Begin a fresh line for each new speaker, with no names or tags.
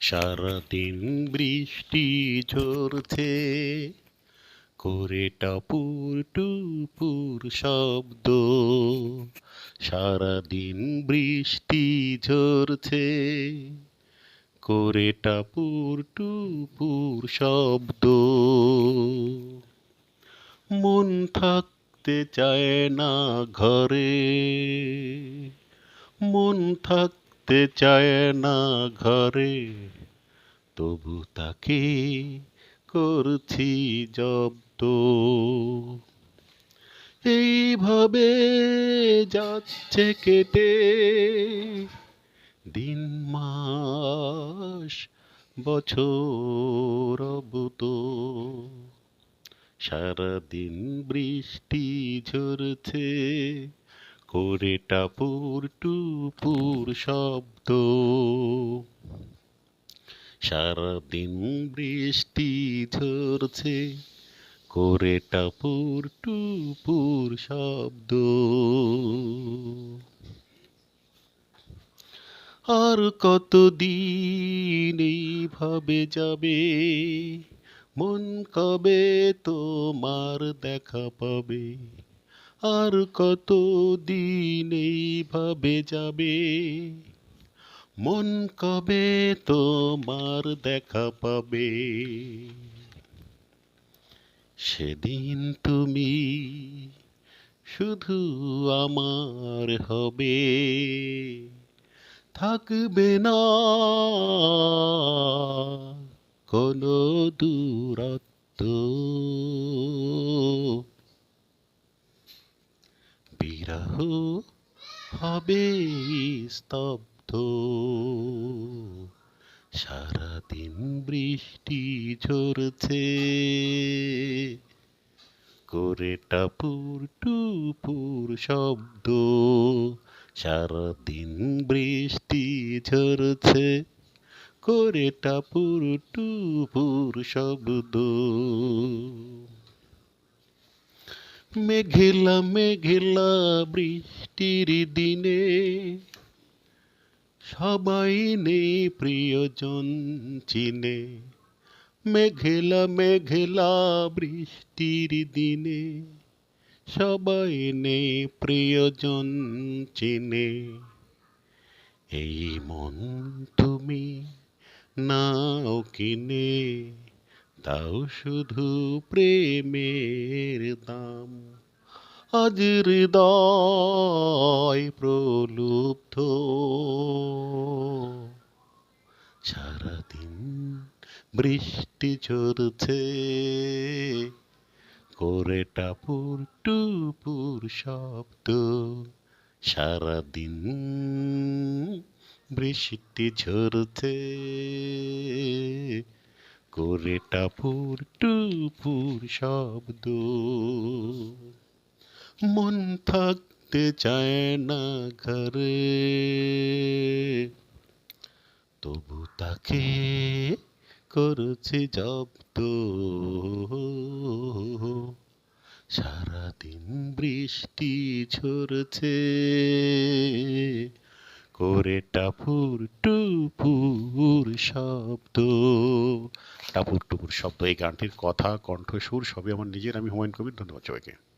সারাদিন বৃষ্টি ঝরছে করে টাপুর টুপুর শব্দ। সারাদিন বৃষ্টি ঝরছে করে টাপুর টুপুর শব্দ। মন থাকতে চায় না ঘরে, মন থাকতে চায় না ঘরে, তবু তাকে করছি জব্দ। এইভাবে যাচ্ছে কেটে দিন, মাস, বছর অবুত। সারাদিন বৃষ্টি ঝরছে করে টাপুর টুপুর শব্দ। সারাদিন বৃষ্টি ঝরছে করে টাপুর টুপুর শব্দ। আর কতদিন এইভাবে যাবে, মন কবে তোমার দেখা পাবে? আর কত দিন এইভাবে যাবে? মন কবে তোমার দেখা পাবে? সেদিন তুমি শুধু আমার হবে। থাকবে না কোনো দূরত্ব। হবে স্তব্ধ। সারাদিন বৃষ্টি ঝরছে। করে টাপুর টুপুর শব্দ। সারাদিন বৃষ্টি ঝরছে। করে টাপুর টুপুর শব্দ। মেঘেলা মেঘেলা বৃষ্টির দিনে। সবাই নেই প্রিয়জন চিনে। মেঘেলা মেঘেলা বৃষ্টির দিনে। সবাই নেই প্রিয়জন চিনে। এই মন তুমি নাও কিনে। দাও শুধু প্রেমের দাম। আজ হৃদয় প্রলুব্ধ। সারাদিন বৃষ্টি ঝরছে। করে টাপুর টুপুর শব্দ। সারাদিন বৃষ্টি ঝরছে। করে টাপুর টুপুর শব্দ। মন থাকতে চায় না ঘরে। তবু তাকে করছে জব্দ। সারাদিন বৃষ্টি ঝরছে। করে টাপুর টুপুর শব্দ। টাপুর টুপুর শব্দ, এই গানটির কথা কণ্ঠ সুর সবই আমার নিজের, আমি হুমায়ুন কবির। ধন্যবাদ সবাইকে।